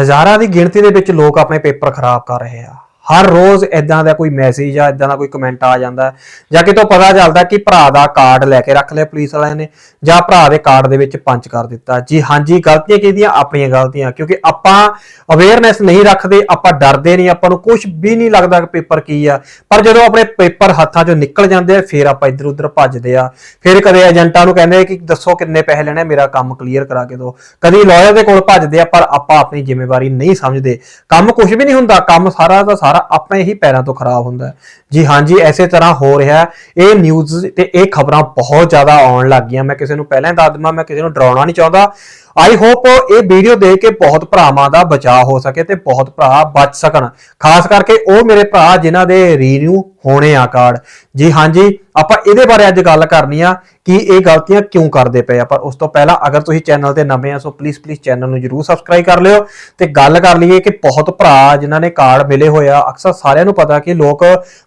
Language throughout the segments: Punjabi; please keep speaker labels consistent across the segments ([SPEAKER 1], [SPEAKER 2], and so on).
[SPEAKER 1] ਹਜ਼ਾਰਾਂ ਦੀ ਗਿਣਤੀ ਦੇ ਵਿੱਚ ਲੋਕ ਆਪਣੇ ਪੇਪਰ ਖਰਾਬ ਕਰ ਰਹੇ ਆ। ਹਰ ਰੋਜ਼ ਇਦਾਂ ਦਾ ਕੋਈ ਮੈਸੇਜ ਜਾਂ ਇਦਾਂ ਦਾ ਕੋਈ ਕਮੈਂਟ ਆ ਜਾਂਦਾ। ਜਾਂ ਕਿਤੋਂ ਪਤਾ ਚੱਲਦਾ ਕਿ ਭਰਾ ਦਾ ਕਾਰਡ ਲੈ ਕੇ ਰੱਖ ਲਿਆ ਪੁਲਿਸ ਵਾਲਿਆਂ ਨੇ, ਜਾਂ ਭਰਾ ਦੇ ਕਾਰਡ ਦੇ ਵਿੱਚ ਪੰਚ ਕਰ ਦਿੱਤਾ। ਜੀ ਹਾਂਜੀ, ਗਲਤੀਆਂ ਕਿਹਦੀਆਂ? ਆਪਣੀਆਂ ਗਲਤੀਆਂ, ਕਿਉਂਕਿ ਆਪਾਂ ਅਵੇਅਰਨੈਸ ਨਹੀਂ ਰੱਖਦੇ, ਆਪਾਂ ਡਰਦੇ ਨਹੀਂ, ਆਪਾਂ ਨੂੰ ਕੁਝ ਵੀ ਨਹੀਂ ਲੱਗਦਾ ਕਿ ਪੇਪਰ ਕੀ ਆ। ਪਰ ਜਦੋਂ ਆਪਣੇ ਪੇਪਰ ਹੱਥਾਂ 'ਚੋਂ ਨਿਕਲ ਜਾਂਦੇ ਆ, ਫਿਰ ਆਪਾਂ ਇੱਧਰ ਉੱਧਰ ਭੱਜਦੇ ਆ। ਫਿਰ ਕਦੇ ਏਜੰਟਾਂ ਨੂੰ ਕਹਿੰਦੇ ਕਿ ਦੱਸੋ ਕਿੰਨੇ ਪੈਸੇ ਲੈਣੇ, ਮੇਰਾ ਕੰਮ ਕਲੀਅਰ ਕਰਾ ਕੇ ਦਿਓ। ਕਦੀ ਲਾਇਰ ਦੇ ਕੋਲ ਭੱਜਦੇ ਆ, ਪਰ ਆਪਾਂ ਆਪਣੀ ਜ਼ਿੰਮੇਵਾਰੀ ਨਹੀਂ ਸਮਝਦੇ। ਕੰਮ ਕੁਝ ਵੀ ਨਹੀਂ ਹੁੰਦਾ, ਕੰਮ ਸਾਰਾ ਦਾ ਸਾਰਾ ਆਪਣੇ ਹੀ ਪੈਰਾਂ ਤੋਂ ਖਰਾਬ ਹੁੰਦਾ ਹੈ। ਜੀ ਹਾਂਜੀ ਐਸੇ ਤਰ੍ਹਾਂ ਹੋ ਰਿਹਾ ਇਹ ਨਿਊਜ਼ ਤੇ ਇਹ ਖਬਰਾਂ ਬਹੁਤ ਜ਼ਿਆਦਾ ਆਉਣ ਲੱਗ ਗਈਆਂ। ਮੈਂ ਕਿਸੇ ਨੂੰ ਪਹਿਲਾਂ ਹੀ ਦੱਸ ਦਵਾਂ ਮੈਂ ਕਿਸੇ ਨੂੰ ਡਰਾਉਣਾ ਨਹੀਂ ਚਾਹੁੰਦਾ। ਆਈ ਹੋਪ ਇਹ ਵੀਡੀਓ ਦੇਖ ਕੇ ਬਹੁਤ ਭਰਾਵਾਂ ਦਾ ਬਚਾਅ ਹੋ ਸਕੇ ਤੇ ਬਹੁਤ ਭਰਾ ਬਚ ਸਕਣ। ਖਾਸ ਕਰਕੇ ਉਹ ਮੇਰੇ ਭਰਾ ਜਿਨ੍ਹਾਂ ਦੇ ਰੀਨਿਊ ਹੋਣੇ ਆ ਕਾਰਡ ਜੀ ਹਾਂਜੀ ਆਪਾਂ ਇਹਦੇ ਬਾਰੇ ਅੱਜ ਗੱਲ ਕਰਨੀ ਆ ਕਿ ਇਹ ਗਲਤੀਆਂ ਕਿਉਂ ਕਰਦੇ ਪਏ ਆ। ਪਰ ਉਸ ਤੋਂ ਪਹਿਲਾਂ ਅਗਰ ਤੁਸੀਂ ਚੈਨਲ ਤੇ ਨਵੇਂ ਆ ਸੋ ਪਲੀਜ਼ ਪਲੀਜ਼ ਚੈਨਲ ਨੂੰ ਜਰੂਰ ਸਬਸਕ੍ਰਾਈਬ ਕਰ ਲਿਓ ਤੇ ਗੱਲ ਕਰ ਲਈਏ ਕਿ ਬਹੁਤ ਭਰਾ ਜਿਨ੍ਹਾਂ ਨੇ ਕਾਰਡ ਮਿਲੇ ਹੋਏ ਆ, ਅਕਸਰ ਸਾਰਿਆਂ ਨੂੰ ਪਤਾ ਕਿ ਲੋਕ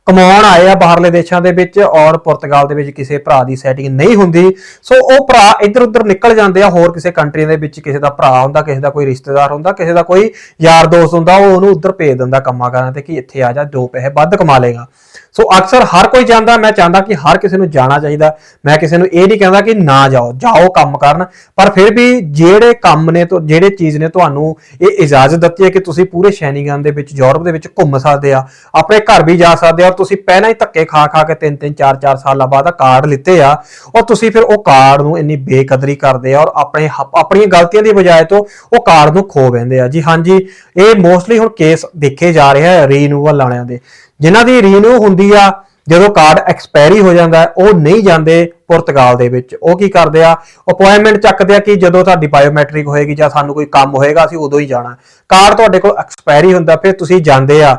[SPEAKER 1] ਕਮਾਉਣ ਆਏ ਆ ਬਾਹਰਲੇ ਦੇਸ਼ਾਂ ਦੇ ਵਿੱਚ ਔਰ ਪੁਰਤਗਾਲ ਦੇ ਵਿੱਚ ਕਿਸੇ ਭਰਾ ਦੀ ਸੈਟਿੰਗ ਨਹੀਂ ਹੁੰਦੀ। ਸੋ ਉਹ ਭਰਾ ਇੱਧਰ ਉੱਧਰ ਨਿਕਲ ਜਾਂਦੇ ਆ, ਹੋਰ ਕਿਸੇ ਕੰਟਰੀ ਦੇ ਵਿੱਚ ਕਿਸੇ ਦਾ ਭਰਾ ਹੁੰਦਾ, ਕਿਸੇ ਦਾ ਕੋਈ ਰਿਸ਼ਤੇਦਾਰ ਹੁੰਦਾ, ਕਿਸੇ ਦਾ ਕੋਈ ਯਾਰ ਦੋਸਤ ਹੁੰਦਾ, ਉਹ ਉਹਨੂੰ ਉੱਧਰ ਭੇਜ ਦਿੰਦਾ ਕੰਮਾਂ ਕਰਨ ਤੇ ਕਿ ਇੱਥੇ ਆ ਜਾ, ਦੋ ਪੈਸੇ ਵੱਧ ਕਮਾ ਲੇਗਾ ਸੋ ਅਕਸਰ ਹਰ ਕੋਈ ਜਾਂਦਾ ਮੈਂ ਚਾਹੁੰਦਾ ਕਿ ਹਰ ਕਿਸੇ ਨੂੰ ਜਾਣਾ ਚਾਹੀਦਾ। ਮੈਂ ਕਿਸੇ ਨੂੰ ਇਹ ਨਹੀਂ ਕਹਿੰਦਾ ਕਿ ਨਾ ਜਾਓ ਜਾਓ ਕੰਮ ਕਰਨ। ਪਰ ਫਿਰ ਵੀ ਜਿਹੜੇ ਕੰਮ ਨੇ ਤੋਂ, ਜਿਹੜੇ ਚੀਜ਼ ਨੇ ਤੁਹਾਨੂੰ ਇਹ ਇਜਾਜ਼ਤ ਦਿੱਤੀ ਹੈ ਕਿ ਤੁਸੀਂ ਪੂਰੇ ਸ਼ੈਨੀਗਨ ਦੇ ਵਿੱਚ, ਯੂਰਪ ਦੇ ਵਿੱਚ ਘੁੰਮ ਸਕਦੇ ਆ, ਆਪਣੇ ਘਰ ਵੀ ਜਾ ਸਕਦੇ ਆ ਔਰ ਤੁਸੀਂ ਪਹਿਲਾਂ ਹੀ ਧੱਕੇ ਖਾ ਖਾ ਕੇ 3 3 4 4 ਸਾਲਾਂ ਬਾਅਦ ਕਾਰਡ ਲਿੱਤੇ ਆ ਔਰ ਤੁਸੀਂ ਫਿਰ ਉਹ ਕਾਰਡ ਨੂੰ ਇੰਨੀ ਬੇਕਦਰੀ ਕਰਦੇ ਆ ਔਰ ਆਪਣੇ ਆਪਣੀਆਂ ਗਲਤੀਆਂ ਦੀ ਬਜਾਏ ਤੋਂ ਉਹ ਕਾਰਡ ਨੂੰ ਖੋ ਬੈਂਦੇ ਆ। ਜੀ ਹਾਂਜੀ ਇਹ ਮੋਸਟਲੀ ਹੁਣ ਕੇਸ ਦੇਖੇ ਜਾ ਰਹੇ ਆ ਰੀਨਿਊਅਲ ਵਾਲਿਆਂ ਦੇ। ਜਿਨ੍ਹਾਂ ਦੀ ਰੀਨਿਊ ਹੁੰਦੀ ਆ, ਜਦੋਂ ਕਾਰਡ ਐਕਸਪਾਇਰੀ ਹੋ ਜਾਂਦਾ, ਉਹ ਨਹੀਂ ਜਾਂਦੇ ਪੁਰਤਗਾਲ ਦੇ ਵਿੱਚ। ਉਹ ਕੀ ਕਰਦੇ ਆ? ਅਪਾਇੰਟਮੈਂਟ ਚੱਕਦੇ ਆ ਕਿ ਜਦੋਂ ਤੁਹਾਡੀ ਬਾਇਓਮੈਟ੍ਰਿਕ ਹੋਏਗੀ ਜਾਂ ਸਾਨੂੰ ਕੋਈ ਕੰਮ ਹੋਏਗਾ, ਅਸੀਂ ਉਦੋਂ ਹੀ ਜਾਣਾ। ਕਾਰਡ ਤੁਹਾਡੇ ਕੋਲ ਐਕਸਪਾਇਰੀ ਹੁੰਦਾ, ਫਿਰ ਤੁਸੀਂ ਜਾਂਦੇ ਆ।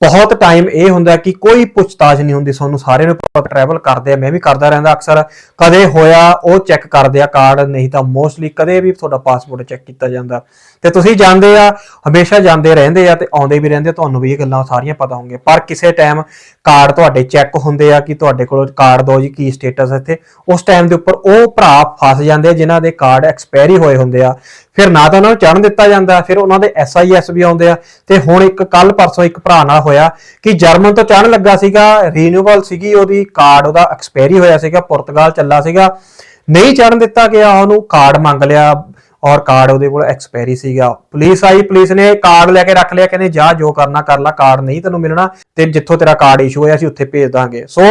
[SPEAKER 1] ਬਹੁਤ ਟਾਈਮ ਇਹ ਹੁੰਦਾ ਕਿ ਕੋਈ ਪੁੱਛਤਾਛ ਨਹੀਂ ਹੁੰਦੀ ਸਾਨੂੰ ਸਾਰਿਆਂ ਨੂੰ ਟਰੈਵਲ ਕਰਦੇ ਆ। ਮੈਂ ਵੀ ਕਰਦਾ ਰਹਿੰਦਾ ਅਕਸਰ। ਕਦੇ ਹੋਇਆ, ਉਹ ਚੈੱਕ ਕਰਦੇ ਆ ਕਾਰਡ ਨਹੀਂ ਤਾਂ ਮੋਸਟਲੀ ਕਦੇ ਵੀ ਤੁਹਾਡਾ ਪਾਸਪੋਰਟ ਚੈੱਕ ਕੀਤਾ ਜਾਂਦਾ। ਤੇ ਤੁਸੀਂ ਜਾਂਦੇ ਆ, ਹਮੇਸ਼ਾ ਜਾਂਦੇ ਰਹਿੰਦੇ ਆ ਤੇ ਆਉਂਦੇ ਵੀ ਰਹਿੰਦੇ ਤੁਹਾਨੂੰ ਵੀ ਇਹ ਗੱਲਾਂ ਸਾਰੀਆਂ ਪਤਾ ਹੋਣਗੀਆਂ। ਪਰ ਕਿਸੇ ਟਾਈਮ ਕਾਰਡ ਤੁਹਾਡੇ ਚੈੱਕ ਹੁੰਦੇ ਆ ਕਿ ਤੁਹਾਡੇ ਕੋਲ ਕਾਰਡ ਦੋ ਜੀ ਕੀ ਸਟੇਟਸ ਇੱਥੇ, ਉਸ ਟਾਈਮ ਦੇ ਉੱਪਰ ਉਹ ਭਰਾ ਫਸ ਜਾਂਦੇ ਆ ਜਿਨ੍ਹਾਂ ਦੇ ਕਾਰਡ ਐਕਸਪਾਇਰੀ ਹੋਏ ਹੁੰਦੇ ਆ। ਫਿਰ ਨਾ ਤਾਂ ਉਹਨਾਂ ਨੂੰ ਚੜਨ ਦਿੱਤਾ ਜਾਂਦਾ, ਫਿਰ ਉਹਨਾਂ ਦੇ ਐਸਆਈਐਸ ਵੀ ਆਉਂਦੇ ਆ ਤੇ ਹੁਣ ਇੱਕ ਕੱਲ ਪਰਸੋਂ ਇੱਕ ਭਰਾ ਨਾਲ ਹੋਇਆ ਕਿ ਜਰਮਨ ਤੋਂ ਚੜਨ ਲੱਗਾ ਸੀਗਾ ਰੀਨਿਊਅਲ ਸੀਗੀ ਉਹਦੀ ਕਾਰਡ ਉਹਦਾ ਐਕਸਪਾਇਰੀ ਹੋਇਆ ਸੀਗਾ, ਪੁਰਤਗਾਲ ਚੱਲਾ ਸੀਗਾ। ਨਹੀਂ ਚੜਨ ਦਿੱਤਾ ਗਿਆ, ਉਹਨੂੰ ਕਾਰਡ ਮੰਗ ਲਿਆ ਔਰ ਕਾਰਡ ਉਹਦੇ ਕੋਲ ਐਕਸਪਾਇਰੀ ਸੀਗਾ। ਪੁਲਿਸ ਆਈ ਪੁਲਿਸ ਨੇ ਕਾਰਡ ਲੈ ਕੇ ਰੱਖ ਲਿਆ, ਕਹਿੰਦੇ ਜਾ, ਜੋ ਕਰਨਾ ਕਰ ਲੈ ਕਾਰਡ ਨਹੀਂ ਤੈਨੂੰ ਮਿਲਣਾ, ਤੇ ਜਿੱਥੋਂ ਤੇਰਾ ਕਾਰਡ ਇਸ਼ੂ ਹੋਇਆ ਸੀ ਉੱਥੇ ਭੇਜ ਦਾਂਗੇ। ਸੋ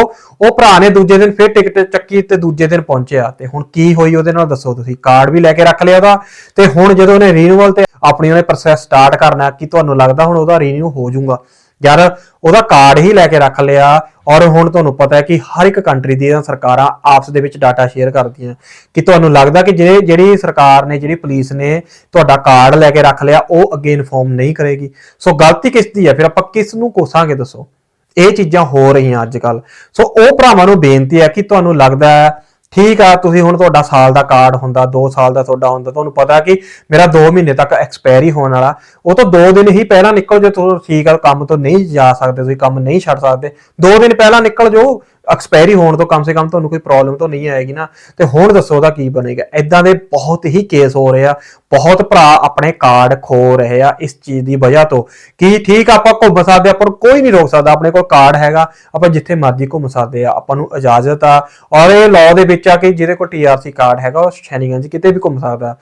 [SPEAKER 1] ਉਹ ਭਰਾ ਨੇ ਦੂਜੇ ਦਿਨ ਫਿਰ ਟਿਕਟ ਚੱਕੀ ਤੇ ਦੂਜੇ ਦਿਨ ਪਹੁੰਚਿਆ। ਤੇ ਹੁਣ ਕੀ ਹੋਈ ਉਹਦੇ ਨਾਲ ਦੱਸੋ ਤੁਸੀਂ? ਕਾਰਡ ਵੀ ਲੈ ਕੇ ਰੱਖ ਲਿਆ ਉਹਦਾ, ਤੇ ਹੁਣ ਜਦੋਂ ਉਹਨੇ ਰੀਨਿਊਅਲ ਤੇ ਆਪਣੀ ਉਹਨੇ ਪ੍ਰੋਸੈਸ ਸਟਾਰਟ ਕਰਨਾ, ਕਿ ਤੁਹਾਨੂੰ ਲੱਗਦਾ ਹੁਣ ਉਹਦਾ ਰੀਨਿਊ ਹੋ ਜਾਊਗਾ? ਯਾਰ, ਉਹਦਾ ਕਾਰਡ ਹੀ ਲੈ ਕੇ ਰੱਖ ਲਿਆ। ਔਰ ਹੁਣ ਤੁਹਾਨੂੰ ਪਤਾ ਹੈ ਕਿ ਹਰ ਇੱਕ ਕੰਟਰੀ ਦੀਆਂ ਸਰਕਾਰਾਂ ਆਪਸ ਦੇ ਵਿੱਚ ਡਾਟਾ ਸ਼ੇਅਰ ਕਰਦੀਆਂ ਕਿ ਤੁਹਾਨੂੰ ਲੱਗਦਾ ਕਿ ਜਿਹੜੇ ਜਿਹੜੀ ਸਰਕਾਰ ਨੇ, ਜਿਹੜੀ ਪੁਲਿਸ ਨੇ ਤੁਹਾਡਾ ਕਾਰਡ ਲੈ ਕੇ ਰੱਖ ਲਿਆ, ਉਹ ਅੱਗੇ ਇਨਫੋਰਮ ਨਹੀਂ ਕਰੇਗੀ। ਸੋ ਗਲਤੀ ਕਿਸ ਦੀ ਹੈ? ਫਿਰ ਆਪਾਂ ਕਿਸ ਨੂੰ ਕੋਸਾਂਗੇ ਦੱਸੋ? ਇਹ ਚੀਜ਼ਾਂ ਹੋ ਰਹੀਆਂ ਅੱਜ ਕੱਲ ਸੋ ਉਹ ਭਰਾਵਾਂ ਨੂੰ ਬੇਨਤੀ ਹੈ ਕਿ ਤੁਹਾਨੂੰ ਲੱਗਦਾ ਹੈ ਠੀਕ ਆ, ਤੁਸੀਂ ਹੁਣ ਤੁਹਾਡਾ ਸਾਲ ਦਾ ਕਾਰਡ ਹੁੰਦਾ 2 ਸਾਲ ਦਾ ਤੁਹਾਡਾ ਹੁੰਦਾ, ਤੁਹਾਨੂੰ ਪਤਾ ਕਿ ਮੇਰਾ 2 ਮਹੀਨੇ ਤੱਕ ਐਕਸਪਾਇਰੀ ਹੋਣ ਵਾਲਾ, ਉਹ ਤਾਂ 2 ਦਿਨ ਹੀ ਪਹਿਲਾਂ ਨਿਕਲ ਜੇ ਤੁਸੀਂ ਠੀਕ ਆ, ਕੰਮ ਤੋਂ ਨਹੀਂ ਜਾ ਸਕਦੇ, ਤੁਸੀਂ ਕੰਮ ਨਹੀਂ ਛੱਡ ਸਕਦੇ 2 ਦਿਨ ਪਹਿਲਾਂ ਨਿਕਲ ਜਾਓ ਐਕਸਪਾਇਰੀ ਹੋਣ ਤੋਂ ਕਮ ਸੇ ਕਮ ਤੁਹਾਨੂੰ ਕੋਈ ਪ੍ਰੋਬਲਮ ਤਾਂ ਨਹੀਂ ਆਏਗੀ ਨਾ। ਤੇ ਹੁਣ ਦੱਸੋ ਉਹਦਾ ਕੀ ਬਣੇਗਾ। ਇਦਾਂ ਦੇ ਬਹੁਤ ਹੀ ਕੇਸ ਹੋ ਰਹੇ ਆ। ਬਹੁਤ ਭਰਾ ਆਪਣੇ ਕਾਰਡ ਖੋ ਰਹੇ ਆ ਇਸ ਚੀਜ਼ ਦੀ ਵਜ੍ਹਾ ਤੋਂ। ਕਿ ਠੀਕ ਆ, ਆਪਾਂ ਘੁੰਮ ਸਕਦੇ ਆ ਕੋਈ ਨਹੀਂ ਰੋਕ ਸਕਦਾ। ਆਪਣੇ ਕੋਲ ਕਾਰਡ ਹੈਗਾ, ਆਪਾਂ ਜਿੱਥੇ ਮਰਜ਼ੀ ਘੁੰਮ ਸਕਦੇ ਆ। ਆਪਾਂ ਨੂੰ ਇਜਾਜ਼ਤ ਆ। ਔਰ ਇਹ ਲਾਅ ਦੇ ਵਿੱਚ ਆ ਕਿ ਜਿਹਦੇ ਕੋਲ ਟੀਆਰਸੀ ਕਾਰਡ ਹੈਗਾ, ਉਹ ਸ਼ੈਨੀਗੰਜ ਕਿਤੇ ਵੀ ਘੁੰਮ ਸਕਦਾ।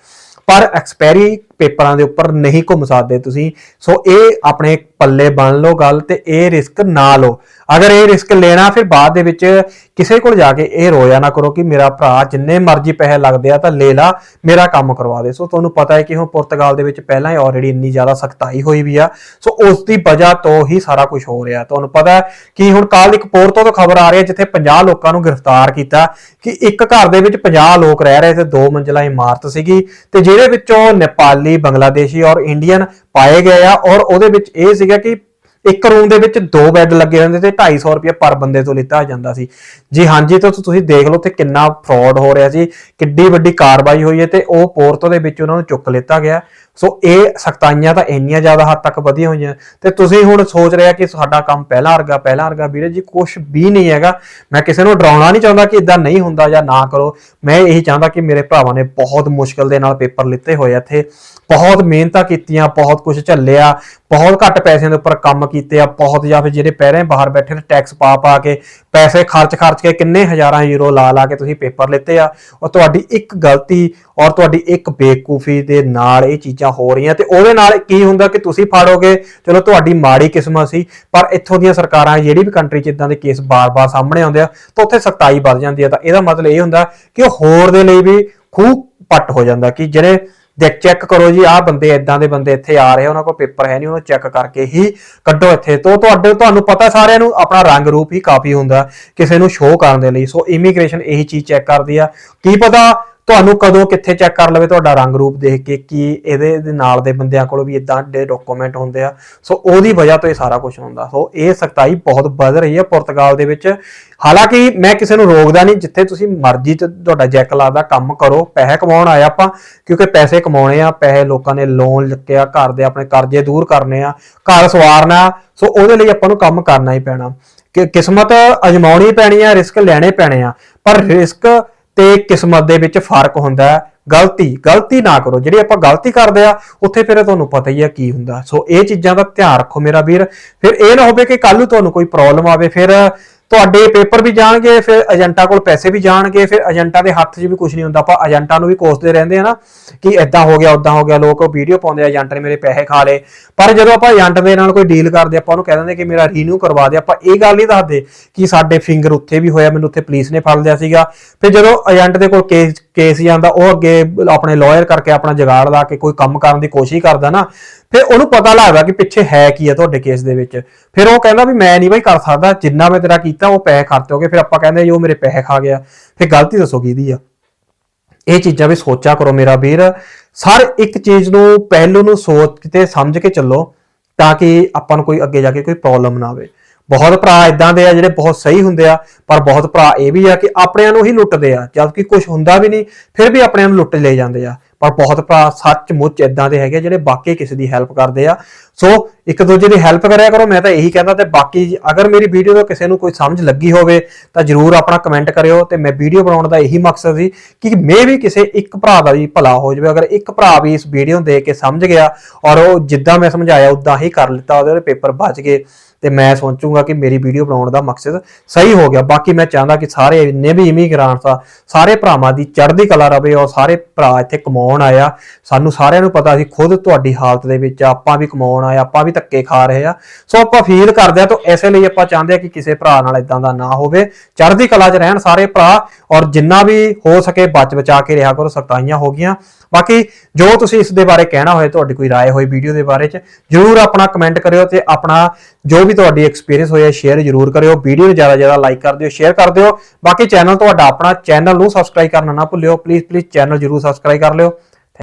[SPEAKER 1] ਪਰ ਐਕਸਪਾਇਰੀ ਪੇਪਰਾਂ ਦੇ ਉੱਪਰ ਨਹੀਂ ਘੁੰਮ ਸਕਦੇ ਤੁਸੀਂ। ਸੋ ਇਹ ਆਪਣੇ ਪੱਲੇ ਬਣ ਲਓ ਗੱਲ ਤੇ ਇਹ ਰਿਸਕ ਨਾ ਲਓ। ਅਗਰ ਇਹ ਰਿਸਕ ਲੈਣਾ, ਫਿਰ ਬਾਅਦ ਦੇ ਵਿੱਚ ਕਿਸੇ ਕੋਲ ਜਾ ਕੇ ਇਹ ਰੋਇਆ ਨਾ ਕਰੋ ਕਿ ਮੇਰਾ ਭਰਾ ਜਿੰਨੇ ਮਰਜ਼ੀ ਪੈਸੇ ਲੱਗਦੇ ਆ ਤਾਂ ਲੈ ਲਾ, ਮੇਰਾ ਕੰਮ ਕਰਵਾ ਦੇ। ਸੋ ਤੁਹਾਨੂੰ ਪਤਾ ਹੈ ਕਿ ਹੁਣ ਪੁਰਤਗਾਲ ਦੇ ਵਿੱਚ ਪਹਿਲਾਂ ਹੀ ਆਲਰੇਡੀ ਇੰਨੀ ਜ਼ਿਆਦਾ ਸਖਤਾਈ ਹੋਈ ਵੀ ਆ। ਸੋ ਉਸ ਦੀ ਵਜ੍ਹਾ ਤੋਂ ਹੀ ਸਾਰਾ ਕੁਝ ਹੋ ਰਿਹਾ। ਤੁਹਾਨੂੰ ਪਤਾ ਕਿ ਹੁਣ ਕੱਲ ਇੱਕ ਪੋਰਟੋ ਤੋਂ ਖਬਰ ਆ ਰਹੀ ਹੈ ਜਿੱਥੇ 50 ਲੋਕਾਂ ਨੂੰ ਗ੍ਰਿਫਤਾਰ ਕੀਤਾ ਕਿ ਇੱਕ ਘਰ ਦੇ ਵਿੱਚ 50 ਲੋਕ ਰਹਿ ਰਹੇ ਤੇ ਦੋ ਮੰਜ਼ਲਾ ਇਮਾਰਤ ਸੀਗੀ ਤੇ ਜਿਹਦੇ ਵਿੱਚੋਂ ਨੇਪਾਲੀ, ਬੰਗਲਾਦੇਸ਼ੀ ਔਰ ਇੰਡੀਅਨ ਪਾਏ ਗਏ ਆ ਔਰ ਉਹਦੇ ਵਿੱਚ ਇਹ ਸੀਗਾ ਕਿ ਇੱਕ ਰੂਮ ਦੇ ਵਿੱਚ ਦੋ ਬੈੱਡ ਲੱਗੇ ਹੁੰਦੇ ਤੇ 250 ਰੁਪਏ ਪਰ ਬੰਦੇ ਤੋਂ ਲਿੱਤਾ ਜਾਂਦਾ ਸੀ। ਜੀ ਹਾਂਜੀ, ਤਾਂ ਤੁਸੀਂ ਦੇਖ ਲਓ ਤੇ ਕਿੰਨਾ ਫਰਾਡ ਹੋ ਰਿਹਾ ਸੀ ਕਿੱਡੀ ਵੱਡੀ ਕਾਰਵਾਈ ਹੋਈ ਹੈ ਤੇ ਉਹ ਪੋਰਟੋ ਦੇ ਵਿੱਚ ਉਹਨਾਂ ਨੂੰ ਚੁੱਕ ਲਿੱਤਾ ਗਿਆ। ਸੋ ਇਹ ਸਖਤਾਈਆਂ ਤਾਂ ਇੰਨੀਆਂ ਜ਼ਿਆਦਾ ਹੱਦ ਤੱਕ ਵਧੀਆ ਹੋਈਆਂ। ਤੇ ਤੁਸੀਂ ਹੁਣ ਸੋਚ ਰਿਹਾ ਕਿ ਸਾਡਾ ਕੰਮ ਪਹਿਲਾਂ ਵਰਗਾ ਪਹਿਲਾਂ ਵਰਗਾ, ਵੀਰੇ ਜੀ ਕੁਝ ਵੀ ਨਹੀਂ ਹੈਗਾ। ਮੈਂ ਕਿਸੇ ਨੂੰ ਡਰਾਉਣਾ ਨਹੀਂ ਚਾਹੁੰਦਾ ਕਿ ਇਦਾਂ ਨਹੀਂ ਹੁੰਦਾ ਜਾਂ ਨਾ ਕਰੋ। ਮੈਂ ਇਹੀ ਚਾਹੁੰਦਾ ਕਿ ਮੇਰੇ ਭਰਾਵਾਂ ਨੇ ਬਹੁਤ ਮੁਸ਼ਕਲ ਦੇ ਨਾਲ ਪੇਪਰ ਲਿੱਤੇ ਹੋਏ ਆ ਇੱਥੇ। ਬਹੁਤ ਮਿਹਨਤਾਂ ਕੀਤੀਆਂ, ਬਹੁਤ ਕੁਝ ਝੱਲਿਆ, ਬਹੁਤ ਘੱਟ ਪੈਸਿਆਂ ਦੇ ਉੱਪਰ ਕੰਮ ਕੀਤੇ ਆ, ਬਹੁਤ ਜਾਂ ਫਿਰ ਜਿਹੜੇ ਪਹਿਰੇ ਬਾਹਰ ਬੈਠੇ ਨੇ ਟੈਕਸ ਪਾ ਪਾ ਕੇ, ਪੈਸੇ ਖਰਚ ਖਰਚ ਕੇ ਕਿੰਨੇ ਹਜ਼ਾਰਾਂ ਯੂਰੋ ਲਾ ਲਾ ਕੇ ਤੁਸੀਂ ਪੇਪਰ ਲਿੱਤੇ ਆ। ਉਹ ਤੁਹਾਡੀ ਇੱਕ ਗਲਤੀ ਔਰ ਤੁਹਾਡੀ ਇੱਕ ਬੇਕੂਫੀ ਦੇ ਨਾਲ ਇਹ ਚੀਜ਼ਾਂ ਹੋ ਰਹੀਆਂ ਤੇ ਉਹਦੇ ਨਾਲ ਕੀ ਹੁੰਦਾ ਕਿ ਤੁਸੀਂ ਫੜੋਗੇ? ਚਲੋ ਤੁਹਾਡੀ ਮਾੜੀ ਕਿਸਮਤ ਸੀ, ਪਰ ਇੱਥੋਂ ਦੀਆਂ ਸਰਕਾਰਾਂ ਜਿਹੜੀ ਵੀ ਕੰਟਰੀ 'ਚ ਇਦਾਂ ਦੇ ਕੇਸ ਬਾਰ-ਬਾਰ ਸਾਹਮਣੇ ਆਉਂਦੇ ਆ, ਤਾਂ ਉੱਥੇ ਸਖਤਾਈ ਵੱਧ ਜਾਂਦੀ ਆ। ਤਾਂ ਇਹਦਾ ਮਤਲਬ ਇਹ ਹੁੰਦਾ ਕਿ ਉਹ ਹੋਰ ਦੇ ਲਈ ਵੀ ਖੂਹ ਪੱਟ ਹੋ ਜਾਂਦਾ ਕਿ ਜਿਹੜੇ ਦੇਖ ਚੈੱਕ ਕਰੋ ਜੀ, ਆਹ ਬੰਦੇ ਇਦਾਂ ਦੇ ਬੰਦੇ ਇੱਥੇ ਆ ਰਹੇ ਉਹਨਾਂ ਕੋਲ ਪੇਪਰ ਹੈ ਨਹੀਂ, ਉਹਨੂੰ ਚੈੱਕ ਕਰਕੇ ਹੀ ਕੱਢੋ ਇੱਥੇ। ਤੋਂ ਤੁਹਾਡੇ, ਤੁਹਾਨੂੰ ਪਤਾ ਸਾਰਿਆਂ ਨੂੰ ਆਪਣਾ ਰੰਗ ਰੂਪ ਹੀ ਕਾਫੀ ਹੁੰਦਾ, ਕਿਸੇ ਨੂੰ ਸ਼ੋਅ ਕਰਨ ਦੇ ਲਈ। ਸੋ ਇਮੀਗ੍ਰੇਸ਼ਨ ਇਹੀ ਚੀਜ਼ ਚੈੱਕ ਕਰਦੀ ਆ। ਕੀ ਪਤਾ ਤੁਹਾਨੂੰ ਕਦੋਂ ਕਿੱਥੇ ਚੈੱਕ ਕਰ ਲਵੇ ਤੁਹਾਡਾ ਰੰਗ ਰੂਪ ਦੇਖ ਕੇ ਕਿ ਇਹਦੇ ਦੇ ਨਾਲ ਦੇ ਬੰਦਿਆਂ ਕੋਲ ਵੀ ਇਦਾਂ ਦੇ ਡਾਕੂਮੈਂਟ ਹੁੰਦੇ ਆ। ਸੋ ਉਹਦੀ ਵਜ੍ਹਾ ਤੋਂ ਇਹ ਸਾਰਾ ਕੁਝ ਹੁੰਦਾ। ਸੋ ਇਹ ਸਖਤਾਈ ਬਹੁਤ ਵੱਧ ਰਹੀ ਹੈ ਪੁਰਤਗਾਲ ਦੇ ਵਿੱਚ। ਹਾਲਾਂਕਿ ਮੈਂ ਕਿਸੇ ਨੂੰ ਰੋਕਦਾ ਨਹੀਂ, ਜਿੱਥੇ ਤੁਸੀਂ ਮਰਜ਼ੀ ਤੇ ਤੁਹਾਡਾ ਜੈਕ ਲਾਦਾ ਕੰਮ ਕਰੋ। ਪੈਸੇ ਕਮਾਉਣ ਆਇਆ ਆਪਾਂ, ਕਿਉਂਕਿ ਪੈਸੇ ਕਮਾਉਣੇ ਆ, ਪੈਸੇ ਲੋਕਾਂ ਨੇ ਲੋਨ ਚੱਕਿਆ ਘਰ ਦੇ ਆਪਣੇ ਕਰਜ਼ੇ ਦੂਰ ਕਰਨੇ ਆ, ਘਰ ਸਵਾਰਨਾ ਸੋ ਉਹਦੇ ਲਈ ਆਪਾਂ ਨੂੰ ਕੰਮ ਕਰਨਾ ਹੀ ਪੈਣਾ। ਕਿ ਕਿਸਮਤ ਅਜਮਾਉਣੀ ਪੈਣੀ ਆ ਰਿਸਕ ਲੈਣੇ ਪੈਣੇ ਆ। ਪਰ ਰਿਸਕ ਤੇ ਕਿਸਮਤ ਦੇ ਵਿੱਚ ਫ਼ਰਕ ਹੁੰਦਾ ਹੈ। ਗਲਤੀ ਗਲਤੀ ਨਾ ਕਰੋ। ਜਿਹੜੀ ਆਪਾਂ ਗਲਤੀ ਕਰਦੇ ਆ, ਉੱਥੇ ਫਿਰ ਤੁਹਾਨੂੰ ਪਤਾ ਹੀ ਆ ਕੀ ਹੁੰਦਾ। ਸੋ ਇਹ ਚੀਜ਼ਾਂ ਦਾ ਧਿਆਨ ਰੱਖੋ ਮੇਰਾ ਵੀਰ। ਫਿਰ ਇਹ ਨਾ ਹੋਵੇ ਕਿ ਕੱਲ ਨੂੰ ਤੁਹਾਨੂੰ ਕੋਈ ਪ੍ਰੋਬਲਮ ਆਵੇ, ਫਿਰ ਤੁਹਾਡੇ ਪੇਪਰ ਵੀ ਜਾਣਗੇ, ਫਿਰ ਏਜੰਟਾਂ ਕੋਲ ਪੈਸੇ ਵੀ ਜਾਣਗੇ, ਫਿਰ ਏਜੰਟਾਂ ਦੇ ਹੱਥ 'ਚ ਵੀ ਕੁਝ ਨਹੀਂ ਹੁੰਦਾ। ਆਪਾਂ ਏਜੰਟਾਂ ਨੂੰ ਵੀ ਕੋਸਦੇ ਰਹਿੰਦੇ ਆ ਨਾ ਕਿ ਇਦਾਂ ਹੋ ਗਿਆ ਉਦਾਂ ਹੋ ਗਿਆ, ਲੋਕ ਵੀਡੀਓ ਪਾਉਂਦੇ ਆ, ਏਜੰਟ ਨੇ ਮੇਰੇ ਪੈਸੇ ਖਾ ਲਏ। ਪਰ ਜਦੋਂ ਆਪਾਂ ਏਜੰਟ ਦੇ ਨਾਲ ਕੋਈ ਡੀਲ ਕਰਦੇ ਆਪਾਂ ਉਹਨੂੰ ਕਹਿ ਦਿੰਦੇ ਕਿ ਮੇਰਾ ਰੀਨਿਊ ਕਰਵਾ ਦੇ। ਆਪਾਂ ਇਹ ਗੱਲ ਨਹੀਂ ਦੱਸਦੇ ਕਿ ਸਾਡੇ ਫਿੰਗਰ ਉੱਥੇ ਵੀ ਹੋਇਆ, ਮੈਨੂੰ ਉੱਥੇ ਪੁਲਿਸ ਨੇ ਫੜ ਲਿਆ ਸੀਗਾ। ਫਿਰ ਜਦੋਂ ਏਜੰਟ ਦੇ ਕੋਲ ਕੇਸ ਕੇਸ ਜਾਂਦਾ, ਉਹ ਅੱਗੇ ਆਪਣੇ ਲਾਇਰ ਕਰਕੇ ਆਪਣਾ ਜਗਾੜ ਲਾ ਕੇ ਕੋਈ ਕੰਮ ਕਰਨ ਦੀ ਕੋਸ਼ਿਸ਼ ਕਰਦਾ ਨਾ ਫਿਰ ਉਹਨੂੰ ਪਤਾ ਲੱਗਦਾ ਕਿ ਪਿੱਛੇ ਹੈ ਕੀ ਹੈ ਤੁਹਾਡੇ ਕੇਸ ਦੇ ਵਿੱਚ। ਫਿਰ ਉਹ ਕਹਿੰਦਾ ਵੀ ਮੈਂ ਨਹੀਂ ਬਈ ਕਰ ਸਕਦਾ, ਜਿੰਨਾ ਮੈਂ ਤੇਰਾ ਕੀਤਾ ਉਹ ਪੈਸੇ ਖਰਚ ਹੋ ਫਿਰ ਆਪਾਂ ਕਹਿੰਦੇ ਜੋ ਮੇਰੇ ਪੈਸੇ ਖਾ ਗਿਆ। ਫਿਰ ਗਲਤੀ ਦੱਸੋ ਕਿਹਦੀ ਆ। ਇਹ ਚੀਜ਼ਾਂ ਵੀ ਸੋਚਿਆ ਕਰੋ ਮੇਰਾ ਵੀਰ। ਸਰ, ਇੱਕ ਚੀਜ਼ ਨੂੰ ਪਹਿਲੂ ਨੂੰ ਸੋਚ ਕੇ ਸਮਝ ਕੇ ਚੱਲੋ ਤਾਂ ਕਿ ਆਪਾਂ ਨੂੰ ਕੋਈ ਅੱਗੇ ਜਾ ਕੇ ਕੋਈ ਪ੍ਰੋਬਲਮ ਨਾ ਆਵੇ। ਬਹੁਤ ਭਰਾ ਇਦਾਂ ਦੇ ਆ ਜਿਹੜੇ ਬਹੁਤ ਸਹੀ ਹੁੰਦੇ ਆ, ਪਰ ਬਹੁਤ ਭਰਾ ਇਹ ਵੀ ਆ ਕਿ ਆਪਣਿਆਂ ਨੂੰ ਹੀ ਲੁੱਟਦੇ ਆ, ਜਦਕਿ ਕੁਝ ਹੁੰਦਾ ਵੀ ਨਹੀਂ, ਫਿਰ ਵੀ ਆਪਣਿਆਂ ਨੂੰ ਲੁੱਟ ਲੈ ਜਾਂਦੇ ਆ। ਔਰ ਬਹੁਤ ਭਰਾ ਸੱਚਮੁੱਚ ਇਦਾਂ ਦੇ ਹੈਗੇ ਜਿਹੜੇ ਬਾਕੀ ਕਿਸੇ ਦੀ ਹੈਲਪ ਕਰਦੇ ਆ। ਸੋ ਇੱਕ ਦੂਜੇ ਦੀ ਹੈਲਪ ਕਰਿਆ ਕਰੋ, ਮੈਂ ਤਾਂ ਇਹੀ ਕਹਿੰਦਾ ਤੇ ਬਾਕੀ ਅਗਰ ਮੇਰੀ ਵੀਡੀਓ ਤੋਂ ਕਿਸੇ ਨੂੰ ਕੋਈ ਸਮਝ ਲੱਗੀ ਹੋਵੇ, ਤਾਂ ਜਰੂਰ ਆਪਣਾ ਕਮੈਂਟ ਕਰਿਓ ਤੇ ਮੈਂ ਵੀਡੀਓ ਬਣਾਉਣ ਦਾ ਇਹੀ ਮਕਸਦ ਸੀ ਕਿ ਮੈਂ ਵੀ ਕਿਸੇ ਇੱਕ ਭਰਾ ਦਾ ਵੀ ਭਲਾ ਹੋ ਜਾਵੇ। ਅਗਰ ਇੱਕ ਭਰਾ ਵੀ ਇਸ ਵੀਡੀਓ ਨੂੰ ਦੇਖ ਕੇ ਸਮਝ ਗਿਆ ਔਰ ਉਹ ਜਿੱਦਾਂ ਮੈਂ ਸਮਝਾਇਆ, ਉਦਾਂ ਹੀ ਕਰ ਲਿੱਤਾ, ਉਹਦੇ ਪੇਪਰ ਬਚ ਗਏ। ਤੇ ਮੈਂ ਸੋਚੂੰਗਾ ਕਿ ਮੇਰੀ ਵੀਡੀਓ ਬਣਾਉਣ ਦਾ ਮਕਸਦ ਸਹੀ ਹੋ ਗਿਆ। ਬਾਕੀ ਮੈਂ ਚਾਹੁੰਦਾ ਕਿ ਸਾਰੇ ਜਿੰਨੇ ਵੀ ਇਮੀਗ੍ਰਾਂਟਸ ਆ ਸਾਰੇ ਭਰਾਵਾਂ ਦੀ ਚੜ੍ਹਦੀ ਕਲਾ ਰਵੇ ਔਰ ਸਾਰੇ ਭਰਾ ਇੱਥੇ ਕਮਾਉਣ ਆਇਆ ਸਾਨੂੰ ਸਾਰਿਆਂ ਨੂੰ ਪਤਾ ਸੀ ਖੁਦ ਤੁਹਾਡੀ ਹਾਲਤ ਦੇ ਵਿੱਚ ਆ, ਆਪਾਂ ਵੀ ਕਮਾਉਣ ਆਏ ਆਪਾਂ ਵੀ ਧੱਕੇ ਖਾ ਰਹੇ ਆ। ਸੋ ਆਪਾਂ ਫੀਲ ਕਰਦੇ ਆ ਤਾਂ ਐਸੇ ਲਈ ਆਪਾਂ ਚਾਹੁੰਦੇ ਆ ਕਿ ਕਿਸੇ ਭਰਾ ਨਾਲ ਇਦਾਂ ਦਾ ਨਾ ਹੋਵੇ। ਚੜ੍ਹਦੀ ਕਲਾ 'ਚ ਰਹਿਣ ਸਾਰੇ ਭਰਾ ਔਰ ਜਿੰਨਾ ਵੀ ਹੋ ਸਕੇ ਬਚ ਬਚਾ ਕੇ ਰਿਹਾ ਕਰੋ ਸਖਤਾਈਆਂ ਹੋ ਗਈਆਂ। ਬਾਕੀ ਜੋ ਤੁਸੀਂ ਇਸ ਦੇ ਬਾਰੇ ਕਹਿਣਾ ਹੋਏ ਤੁਹਾਡੀ ਕੋਈ رائے ਹੋਈ ਵੀਡੀਓ ਦੇ ਬਾਰੇ 'ਚ ਜਰੂਰ ਆਪਣਾ ਕਮੈਂਟ ਕਰਿਓ ਤੇ ਆਪਣਾ ਜੋ ਵੀ ਤੁਹਾਡੀ ਐਕਸਪੀਰੀਅੰਸ ਹੋਇਆ ਸ਼ੇਅਰ ਜਰੂਰ ਕਰਿਓ ਵੀਡੀਓ ਨੂੰ ਜ਼ਿਆਦਾ ਜ਼ਿਆਦਾ ਲਾਈਕ ਕਰ ਦਿਓ ਸ਼ੇਅਰ ਕਰ ਦਿਓ ਬਾਕੀ ਚੈਨਲ ਤੁਹਾਡਾ ਆਪਣਾ ਚੈਨਲ ਨੂੰ ਸਬਸਕ੍ਰਾਈਬ ਕਰਨਾ ਨਾ ਭੁੱਲਿਓ ਪਲੀਜ਼ ਪਲੀਜ਼ ਚੈਨਲ ਜਰੂਰ ਸਬਸਕ੍ਰਾਈਬ ਕਰ ਲਿਓ